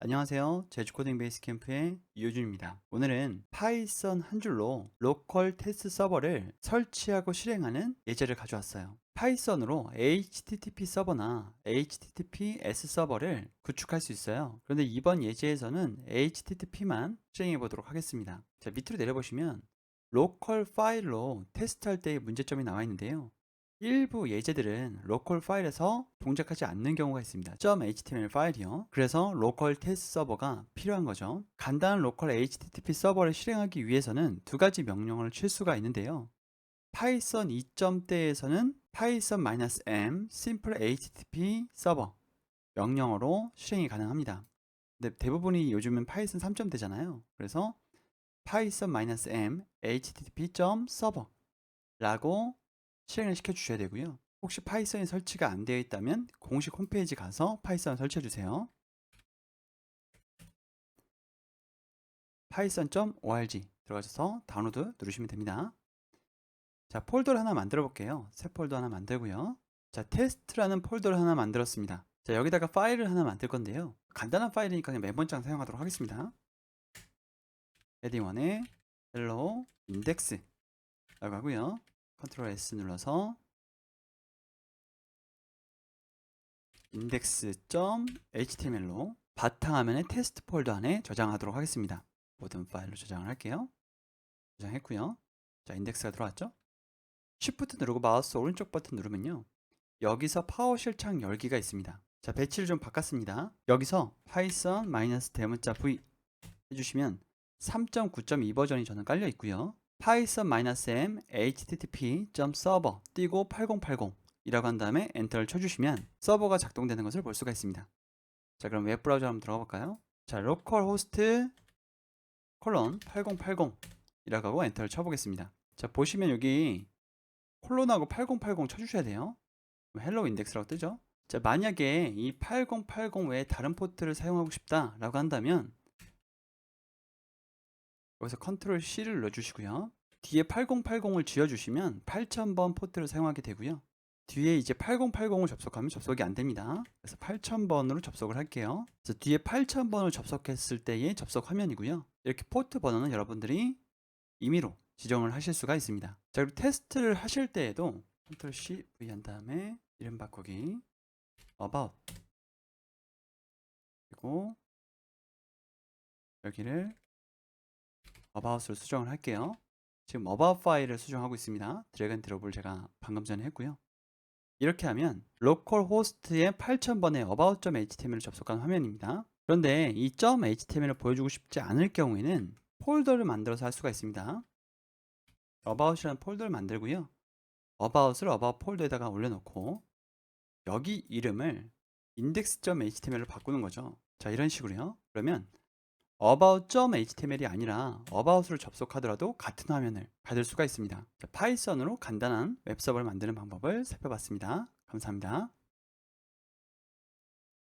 안녕하세요. 제주코딩 베이스 캠프의 이효준입니다. 오늘은 파이썬 한 줄로 로컬 테스트 서버를 설치하고 실행하는 예제를 가져왔어요. 파이썬으로 HTTP 서버나 HTTPS 서버를 구축할 수 있어요. 그런데 이번 예제에서는 HTTP만 실행해 보도록 하겠습니다. 자, 밑으로 내려보시면 로컬 파일로 테스트할 때의 문제점이 나와 있는데요. 일부 예제들은 로컬 파일에서 동작하지 않는 경우가 있습니다. .html 파일이요. 그래서 로컬 테스트 서버가 필요한 거죠. 간단한 로컬 HTTP 서버를 실행하기 위해서는 두 가지 명령어를 칠 수가 있는데요. 파이썬 2점대에서는 python-m simple http 서버 명령어로 실행이 가능합니다. 근데 대부분이 요즘은 파이썬 3점대잖아요. 그래서 python-m http.server 라고 실행을 시켜 주셔야 되고요. 혹시 파이썬이 설치가 안 되어 있다면 공식 홈페이지 가서 파이썬 설치해 주세요. python.org 들어가셔서 다운로드 누르시면 됩니다. 자, 폴더를 하나 만들어 볼게요. 새 폴더 하나 만들고요. 자, 테스트라는 폴더를 하나 만들었습니다. 자, 여기다가 파일을 하나 만들 건데요. 간단한 파일이니까 그냥 메모장 사용하도록 하겠습니다. 헤딩 1에 hello index 라고 하고요. 컨트롤 S 눌러서 index.html로 바탕화면의 테스트 폴더 안에 저장하도록 하겠습니다. 모든 파일로 저장을 할게요. 저장했고요. 자, 인덱스가 들어왔죠? Shift 누르고 마우스 오른쪽 버튼 누르면요. 여기서 파워쉘 창 열기가 있습니다. 자, 배치를 좀 바꿨습니다. 여기서 python-대문자 v 해주시면 3.9.2 버전이 저는 깔려 있고요. Python-m http.server 띄고 8080 이라고 한 다음에 엔터를 쳐주시면 서버가 작동되는 것을 볼 수가 있습니다. 자 그럼 웹브라우저 한번 들어가 볼까요? 자 local-host 콜론 8080 이라고 하고 엔터를 쳐보겠습니다. 자 보시면 여기 콜론하고 8080 쳐주셔야 돼요. 헬로 인덱스라고 뜨죠? 자 만약에 이 8080 외에 다른 포트를 사용하고 싶다 라고 한다면 여기서 컨트롤 C를 눌러주시고요. 뒤에 8080을 지어주시면 8000번 포트를 사용하게 되고요. 뒤에 이제 8080을 접속하면 접속이 안 됩니다. 그래서 8000번으로 접속을 할게요. 그래서 뒤에 8000번을 접속했을 때의 접속 화면이고요. 이렇게 포트 번호는 여러분들이 임의로 지정을 하실 수가 있습니다. 자, 그리고 테스트를 하실 때에도 컨트롤 C V 한 다음에 이름 바꾸기 about 그리고 여기를 about으로 수정을 할게요. 지금 about 파일을 수정하고 있습니다. 드래그 앤 드롭을 제가 방금 전에 했고요. 이렇게 하면 로컬 호스트의 8000번의 about.html을 접속한 화면입니다. 그런데 이 .html을 보여주고 싶지 않을 경우에는 폴더를 만들어서 할 수가 있습니다. about이라는 폴더를 만들고요. about을 about 폴더에다가 올려놓고 여기 이름을 index.html로 바꾸는 거죠. 자 이런 식으로요. 그러면 about.html이 아니라 about을 접속하더라도 같은 화면을 받을 수가 있습니다. 자, 파이썬으로 간단한 웹서버를 만드는 방법을 살펴봤습니다. 감사합니다.